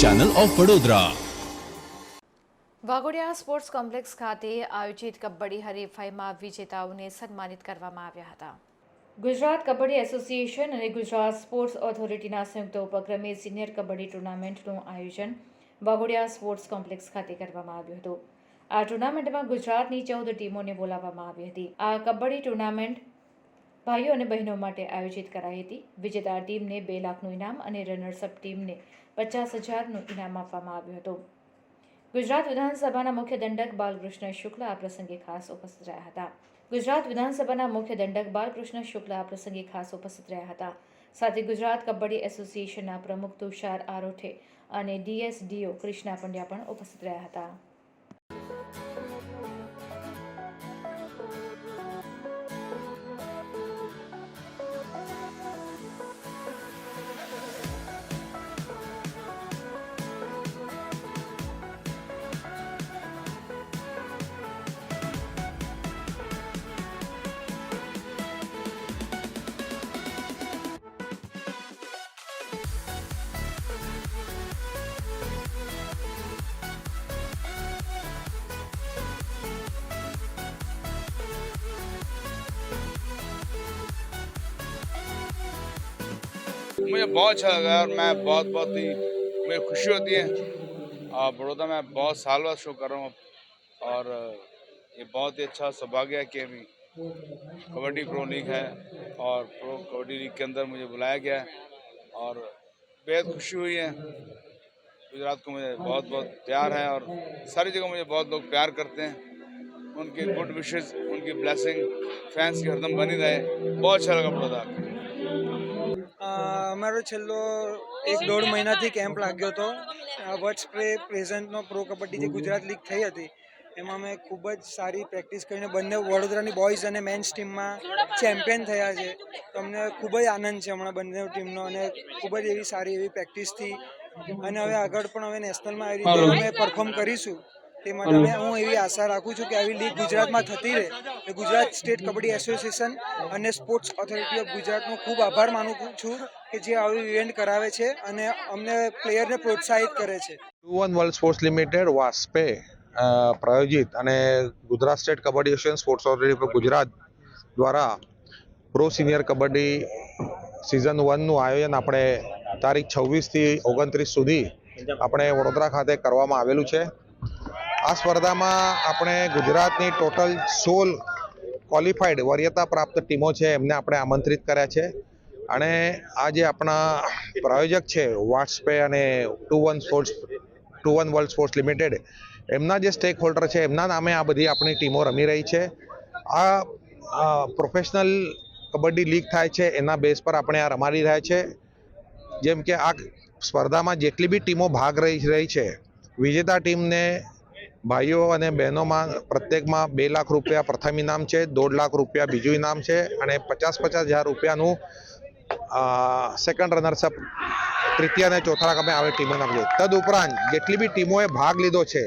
Channel of Vadodara Waghodia sports complex ખાતે આયોજિત કબડ્ડી હરીફાઈમાં વિજેતાઓને સન્માનિત કરવામાં આવ્યા હતા. ગુજરાત કબડ્ડી એસોસિએશન અને ગુજરાત સ્પોર્ટ્સ ઓથોરિટીના સંયુક્ત ઉપક્રમે સિનિયર કબડ્ડી ટુર્નામેન્ટનું આયોજન વાઘોડિયા સ્પોર્ટ્સ કોમ્પ્લેક્સ ખાતે કરવામાં આવ્યું હતું. આ ટુર્નામેન્ટમાં ગુજરાતની ચૌદ ટીમોને બોલાવવામાં આવી હતી. આ કબડ્ડી ટુર્નામેન્ટ ભાઈઓ અને બહેનો માટે આયોજિત કરાઈ હતી. વિજેતા ટીમને બે લાખનું ઇનામ અને રનર્સઅપ ટીમને પચાસ હજારનું ઇનામ આપવામાં આવ્યું હતું. ગુજરાત વિધાનસભાના મુખ્ય દંડક બાલકૃષ્ણ શુક્લ આ પ્રસંગે ખાસ ઉપસ્થિત રહ્યા હતા. ગુજરાત વિધાનસભાના મુખ્ય દંડક બાલકૃષ્ણ શુક્લ આ પ્રસંગે ખાસ ઉપસ્થિત રહ્યા હતા. સાથે ગુજરાત કબડ્ડી એસોસિએશનના પ્રમુખ તુષાર આરોઠે અને ડીએસડીઓ કૃષ્ણા પંડ્યા પણ ઉપસ્થિત રહ્યા હતા. मुझे बहुत अच्छा लगा और मैं बहुत बहुत ही, मुझे खुशी होती है। और बड़ौदा में बहुत साल बाद शो कर रहा हूँ। और ये बहुत ही अच्छा सौभाग्य है कि अभी कबड्डी प्रो लीग है और प्रो कबड्डी लीग के अंदर मुझे बुलाया गया है। और बेहद खुशी हुई है। गुजरात को मुझे बहुत बहुत प्यार है और सारी जगह मुझे बहुत लोग प्यार करते हैं। उनके गुड विशेज़ उनकी ब्लेसिंग फैंस की हरदम बनी रहे। बहुत अच्छा लगा बड़ौदा। અમારો છેલ્લો એક દોઢ મહિનાથી કેમ્પ લાગ્યો હતો. વર્ડ સ્પ્રે પ્રેઝન્ટનો પ્રો કબડ્ડી જે ગુજરાત લીગ થઈ હતી એમાં અમે ખૂબ જ સારી પ્રેક્ટિસ કરીને બંને વડોદરાની બોયઝ અને મેન્સ ટીમમાં ચેમ્પિયન થયા છે. તો અમને ખૂબ જ આનંદ છે હમણાં બંને ટીમનો અને ખૂબ જ એવી સારી એવી પ્રેક્ટિસથી અને હવે આગળ પણ હવે નેશનલમાં આવી રીતે અમે પરફોર્મ કરીશું. તે માટે હું એવી આશા રાખું છું કે આવી લીગ ગુજરાતમાં થતી રહે. એ ગુજરાત સ્ટેટ કબડ્ડી એસોસિએશન અને સ્પોર્ટ્સ ઓથોરિટી ઓફ ગુજરાતનો ખૂબ આભાર માનું છું કે જે આવી ઇવેન્ટ કરાવે છે અને અમને પ્લેયરને પ્રોત્સાહિત કરે છે. Two one world sports limited વાસ્પે અ, પ્રાયોજિત અને Gujarat state kabaddi association sports authority of Gujarat દ્વારા પ્રો સિનિયર કબડ્ડી સિઝન વનનું આયોજન આપણે તારીખ છવ્વીસથી ઓગણત્રીસ સુધી આપણે વડોદરા ખાતે કરવામાં આવેલું છે. આ સ્પર્ધામાં આપણે ગુજરાતની ટોટલ સોળ ક્વોલિફાઈડ વરીયતા પ્રાપ્ત ટીમો છે એમને આપણે આમંત્રિત કર્યા છે. અને આ જે આપણા પ્રાયોજક છે વાટ્સપે અને two one sports two one world sports limited એમના જે સ્ટેક હોલ્ડર છે, એમના નામે આ બધી આપણી ટીમો રમી રહી છે. આ પ્રોફેશનલ કબડ્ડી લીગ થાય છે, એના બેઝ પર આપણે આ રમાડી રહ્યા છે. જેમ કે આ સ્પર્ધામાં જેટલી બી ટીમો ભાગ રહી રહી છે, વિજેતા ટીમને ભાઈઓ અને બહેનોમાં પ્રત્યેકમાં બે લાખ રૂપિયા પ્રથમ ઇનામ છે, દોઢ લાખ રૂપિયા બીજું ઇનામ છે અને પચાસ પચાસ હજાર રૂપિયાનું સેકન્ડ રનર્સઅપ તૃતીય અને ચોથા ક્રમે આવે ટીમો નામ છે તદ ઉપરાંત જેટલી બી ટીમોએ ભાગ લીધો છે,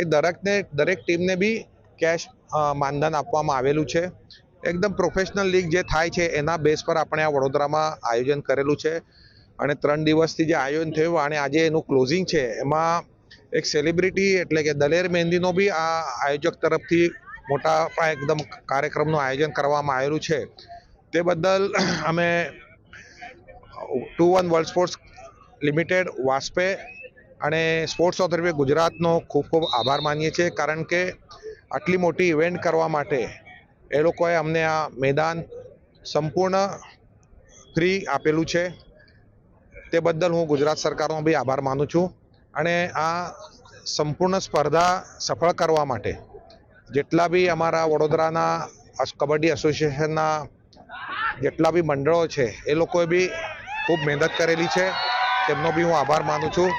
એ દરેકને, દરેક ટીમને બી કેશ માનધન આપવામાં આવેલું છે. એકદમ પ્રોફેશનલ લીગ જે થાય છે, એના બેઝ પર આપણે આ વડોદરામાં આયોજન કરેલું છે. અને ત્રણ દિવસથી જે આયોજન થયું અને આજે એનું ક્લોઝિંગ છે, એમાં એક સેલિબ્રિટી એટલે કે દલેર મહેંદીનો બી આ આયોજક તરફથી મોટા પાયે એકદમ કાર્યક્રમનું આયોજન કરવામાં આવેલું છે. તે બદલ અમે two one world sports limited, વાસ્પે અને સ્પોર્ટ્સ ઓથોરિટી ગુજરાતનો ખૂબ ખૂબ આભાર માનીએ છીએ. કારણ કે આટલી મોટી ઇવેન્ટ કરવા માટે એ લોકોએ અમને આ મેદાન સંપૂર્ણ ફ્રી આપેલું છે. તે બદલ હું ગુજરાત સરકારનો બી આભાર માનું છું. અને આ સંપૂર્ણ સ્પર્ધા સફળ કરવા માટે જેટલા બી અમારા વડોદરાના કબડ્ડી એસોસિએશનના જેટલા બી મંડળો છે, એ લોકોએ બી ખૂબ મહેનત કરેલી છે. તેમનો બી હું આભાર માનું છું.